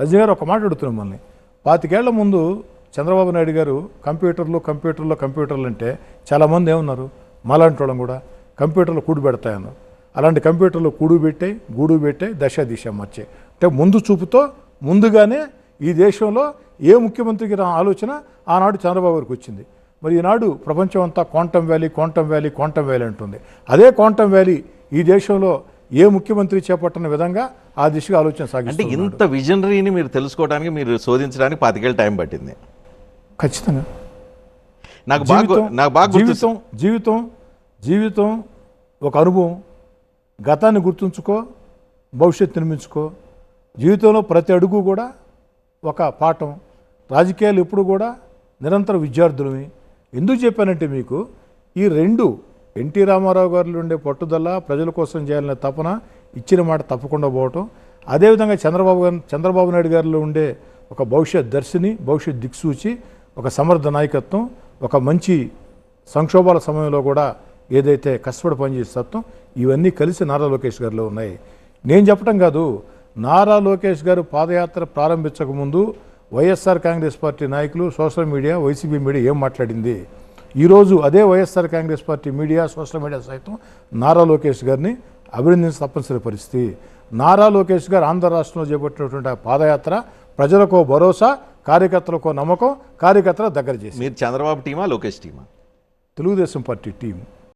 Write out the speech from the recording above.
రజనీ గారు ఒక మాట అడుగుతున్నాం మనల్ని. పాతికేళ్ళ ముందు చంద్రబాబు నాయుడు గారు కంప్యూటర్లు కంప్యూటర్లు కంప్యూటర్లు అంటే చాలామంది ఏమన్నారు? మాలాంటి వాళ్ళం కూడా కంప్యూటర్లు కూడు పెడతాయన్నారు. అలాంటి కంప్యూటర్లు కూడు పెట్టాయి గూడు పెట్టాయి దశ దిశ మార్చే అంటే ముందు చూపుతో ముందుగానే ఈ దేశంలో ఏ ముఖ్యమంత్రికి నా ఆలోచన ఆనాడు చంద్రబాబు గారికి వచ్చింది. మరి ఈనాడు ప్రపంచం అంతా quantum valley quantum valley quantum valley అంటుంది. అదే క్వాంటమ్ వ్యాలీ ఈ దేశంలో ఏ ముఖ్యమంత్రి చేపట్టిన విధంగా ఆ దిశగా ఆలోచన అంటే సాగిస్తుంది ఇంత విజనరీని మీరు తెలుసుకోవడానికి మీరు శోధించడానికి పాతికేళ్ళ టైం పట్టింది. ఖచ్చితంగా. నాకు బాగా నాకు బాగా జీవితం జీవితం జీవితం ఒక అనుభవం. గతాన్ని గుర్తుంచుకో భవిష్యత్తు నిర్మించుకో జీవితంలో ప్రతి అడుగు కూడా ఒక పాఠం. రాజకీయాలు ఎప్పుడు కూడా నిరంతర విద్యార్థులమి ఎందుకు చెప్పానంటే మీకు ఈ రెండు ఎన్టీ రామారావు గారిలో ఉండే పట్టుదల ప్రజల కోసం చేయాలనే తపన ఇచ్చిన మాట తప్పకుండా పోవటం. అదేవిధంగా చంద్రబాబు గారు చంద్రబాబు నాయుడు గారిలో ఉండే ఒక భవిష్యత్ దర్శిని భవిష్యత్ దిక్సూచి ఒక సమర్థ నాయకత్వం ఒక మంచి సంక్షోభాల సమయంలో కూడా ఏదైతే కష్టపడి పనిచేసే తత్వం ఇవన్నీ కలిసి నారా లోకేష్ గారిలో ఉన్నాయి. నేను చెప్పటం కాదు నారా లోకేష్ గారు పాదయాత్ర ప్రారంభించక ముందు వైఎస్ఆర్ కాంగ్రెస్ పార్టీ నాయకులు సోషల్ మీడియా వైసీపీ మీడియా ఏం మాట్లాడింది? ఈరోజు అదే YSR Congress party media social media సైతం నారా లోకేష్ గారిని అభినందించిన తప్పనిసరి పరిస్థితి. నారా లోకేష్ గారు ఆంధ్ర రాష్ట్రంలో చేపట్టినటువంటి ఆ పాదయాత్ర ప్రజలకో భరోసా కార్యకర్తలకో నమ్మకం కార్యకర్తల దగ్గర చేసి మీరు చంద్రబాబు టీమా Lokesh టీమా? Telugu Desam party team.